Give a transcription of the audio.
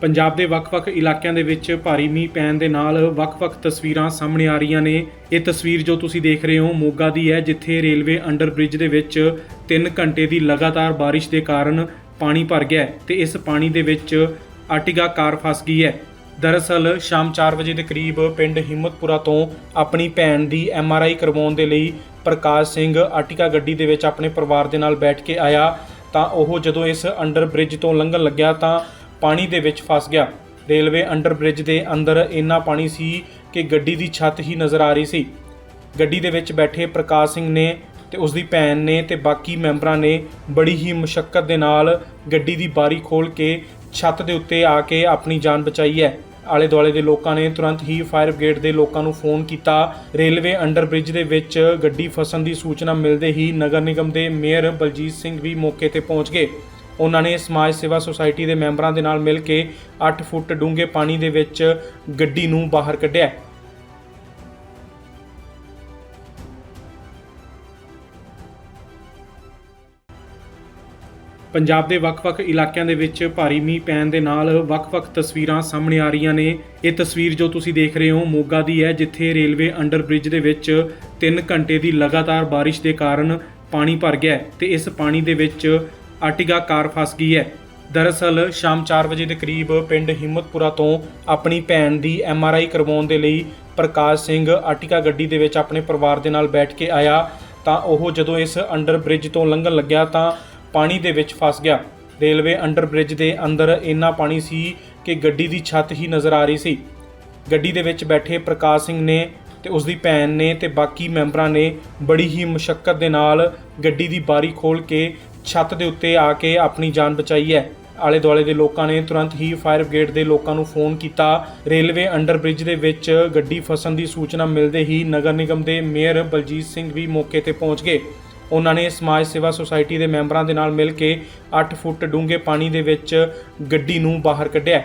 ਪੰਜਾਬ ਦੇ ਵੱਖ-ਵੱਖ ਇਲਾਕਿਆਂ ਦੇ ਵਿੱਚ ਭਾਰੀ ਮੀਂਹ ਪੈਣ ਦੇ ਨਾਲ ਵੱਖ-ਵੱਖ ਤਸਵੀਰਾਂ ਸਾਹਮਣੇ ਆ ਰਹੀਆਂ ਨੇ। ਇਹ ਤਸਵੀਰ ਜੋ ਤੁਸੀਂ ਦੇਖ ਰਹੇ ਹੋ, ਮੋਗਾ ਦੀ ਹੈ, ਜਿੱਥੇ ਰੇਲਵੇ ਅੰਡਰ ਬ੍ਰਿਜ ਦੇ ਵਿੱਚ 3 ਘੰਟੇ ਦੀ ਲਗਾਤਾਰ ਬਾਰਿਸ਼ ਦੇ ਕਾਰਨ ਪਾਣੀ ਭਰ ਗਿਆ ਹੈ ਤੇ ਇਸ ਪਾਣੀ ਦੇ ਵਿੱਚ ਆਰਟਿਗਾ ਕਾਰ ਫਸ ਗਈ ਹੈ। ਦਰਅਸਲ, ਸ਼ਾਮ 4 ਵਜੇ ਦੇ ਕਰੀਬ ਪਿੰਡ ਹਿੰਮਤਪੁਰਾ ਤੋਂ ਆਪਣੀ ਭੈਣ ਦੀ ਐੱਮ ਆਰ ਆਈ ਕਰਵਾਉਣ ਦੇ ਲਈ ਪ੍ਰਕਾਸ਼ ਸਿੰਘ ਆਰਟਿਗਾ ਗੱਡੀ ਦੇ ਵਿੱਚ ਆਪਣੇ ਪਰਿਵਾਰ ਦੇ ਨਾਲ ਬੈਠ ਕੇ ਆਇਆ। ਤਾਂ ਉਹ ਜਦੋਂ ਇਸ ਅੰਡਰ ਬ੍ਰਿਜ ਤੋਂ ਲੰਘਣ ਲੱਗਿਆ ਤਾਂ ਪਾਣੀ ਦੇ ਵਿੱਚ ਫਸ ਗਿਆ। ਰੇਲਵੇ ਅੰਡਰ ਬ੍ਰਿਜ ਦੇ ਅੰਦਰ ਇੰਨਾ ਪਾਣੀ ਸੀ ਕਿ ਗੱਡੀ ਦੀ ਛੱਤ ਹੀ ਨਜ਼ਰ ਆ ਰਹੀ ਸੀ। ਗੱਡੀ ਦੇ ਵਿੱਚ ਬੈਠੇ ਪ੍ਰਕਾਸ਼ ਸਿੰਘ ਨੇ ਤੇ ਉਸ ਦੀ ਭੈਣ ਨੇ ਤੇ ਬਾਕੀ ਮੈਂਬਰਾਂ ਨੇ ਬੜੀ ਹੀ ਮੁਸ਼ਕਲ ਦੇ ਨਾਲ ਗੱਡੀ ਦੀ ਬਾਰੀ ਖੋਲ ਕੇ ਛੱਤ ਦੇ ਉੱਤੇ ਆ ਕੇ ਆਪਣੀ ਜਾਨ ਬਚਾਈ ਹੈ। ਆਲੇ ਦੁਆਲੇ ਦੇ ਲੋਕਾਂ ਨੇ ਤੁਰੰਤ ਹੀ ਫਾਇਰ ਬ੍ਰਿਗੇਡ ਦੇ ਲੋਕਾਂ ਨੂੰ ਫੋਨ ਕੀਤਾ। ਰੇਲਵੇ ਅੰਡਰ ਬ੍ਰਿਜ ਦੇ ਵਿੱਚ ਗੱਡੀ ਫਸਣ ਦੀ ਸੂਚਨਾ ਮਿਲਦੇ ਹੀ ਨਗਰ ਨਿਗਮ ਦੇ ਮੇਅਰ ਬਲਜੀਤ ਸਿੰਘ ਵੀ ਮੌਕੇ ਤੇ ਪਹੁੰਚ ਗਏ। ਉਹਨਾਂ ਨੇ ਸਮਾਜ ਸੇਵਾ ਸੁਸਾਇਟੀ ਦੇ ਮੈਂਬਰਾਂ ਦੇ ਨਾਲ ਮਿਲ ਕੇ 8 ਫੁੱਟ ਡੂੰਘੇ ਪਾਣੀ ਦੇ ਵਿੱਚ ਗੱਡੀ ਨੂੰ ਬਾਹਰ ਕੱਢਿਆ। ਪੰਜਾਬ ਦੇ ਵੱਖ-ਵੱਖ ਇਲਾਕਿਆਂ ਦੇ ਵਿੱਚ ਭਾਰੀ ਮੀਂਹ ਪੈਣ ਦੇ ਨਾਲ ਵੱਖ-ਵੱਖ ਤਸਵੀਰਾਂ ਸਾਹਮਣੇ ਆ ਰਹੀਆਂ ਨੇ। ਇਹ ਤਸਵੀਰ ਜੋ ਤੁਸੀਂ ਦੇਖ ਰਹੇ ਹੋ, ਮੋਗਾ ਦੀ ਹੈ, ਜਿੱਥੇ ਰੇਲਵੇ ਅੰਡਰ ਬ੍ਰਿਜ ਦੇ ਵਿੱਚ 3 ਘੰਟੇ ਦੀ ਲਗਾਤਾਰ ਬਾਰਿਸ਼ ਦੇ ਕਾਰਨ ਪਾਣੀ ਭਰ ਗਿਆ ਹੈ ਤੇ ਇਸ ਪਾਣੀ ਦੇ ਵਿੱਚ ਆਰਟਿਗਾ ਕਾਰ ਫਸ ਗਈ ਹੈ। ਦਰਅਸਲ, ਸ਼ਾਮ 4 ਵਜੇ ਦੇ ਕਰੀਬ ਪਿੰਡ ਹਿੰਮਤਪੁਰਾ ਤੋਂ ਆਪਣੀ ਭੈਣ ਦੀ ਐਮਆਰਆਈ ਕਰਵਾਉਣ ਦੇ ਲਈ ਪ੍ਰਕਾਸ਼ ਸਿੰਘ ਆਰਟਿਗਾ ਗੱਡੀ ਦੇ ਵਿੱਚ ਆਪਣੇ ਪਰਿਵਾਰ ਦੇ ਨਾਲ ਬੈਠ ਕੇ ਆਇਆ ਤਾਂ ਉਹ ਜਦੋਂ ਇਸ ਅੰਡਰ ਬ੍ਰਿਜ ਤੋਂ ਲੰਘਣ ਲੱਗਿਆ ਤਾਂ ਪਾਣੀ ਦੇ ਵਿੱਚ ਫਸ ਗਿਆ। ਰੇਲਵੇ ਅੰਡਰ ਬ੍ਰਿਜ ਦੇ ਅੰਦਰ ਇੰਨਾ ਪਾਣੀ ਸੀ ਕਿ ਗੱਡੀ ਦੀ ਛੱਤ ਹੀ ਨਜ਼ਰ ਆ ਰਹੀ ਸੀ। ਗੱਡੀ ਦੇ ਵਿੱਚ ਬੈਠੇ ਪ੍ਰਕਾਸ਼ ਸਿੰਘ ਨੇ ਤੇ ਉਸ ਦੀ ਭੈਣ ਨੇ ਤੇ ਬਾਕੀ ਮੈਂਬਰਾਂ ਨੇ ਬੜੀ ਹੀ ਮੁਸ਼ਕਲ ਦੇ ਨਾਲ ਗੱਡੀ ਦੀ ਬਾਰੀ ਖੋਲ ਕੇ ਛੱਤ ਦੇ ਉੱਤੇ ਆ ਕੇ ਆਪਣੀ ਜਾਨ ਬਚਾਈ ਹੈ। ਆਲੇ ਦੁਆਲੇ ਦੇ ਲੋਕਾਂ ਨੇ ਤੁਰੰਤ ਹੀ ਫਾਇਰ ਬ੍ਰਿਗੇਡ ਦੇ ਲੋਕਾਂ ਨੂੰ ਫੋਨ ਕੀਤਾ। ਰੇਲਵੇ ਅੰਡਰ ਬ੍ਰਿਜ ਦੇ ਵਿੱਚ ਗੱਡੀ ਫਸਣ ਦੀ ਸੂਚਨਾ ਮਿਲਦੇ ਹੀ ਨਗਰ ਨਿਗਮ ਦੇ ਮੇਅਰ ਬਲਜੀਤ ਸਿੰਘ ਵੀ ਮੌਕੇ ਤੇ ਪਹੁੰਚ ਗਏ। ਉਹਨਾਂ ਨੇ ਸਮਾਜ ਸੇਵਾ ਸੁਸਾਇਟੀ ਦੇ ਮੈਂਬਰਾਂ ਦੇ ਨਾਲ ਮਿਲ ਕੇ 8 ਫੁੱਟ ਡੂੰਘੇ ਪਾਣੀ ਦੇ ਵਿੱਚ ਗੱਡੀ ਨੂੰ ਬਾਹਰ ਕੱਢਿਆ।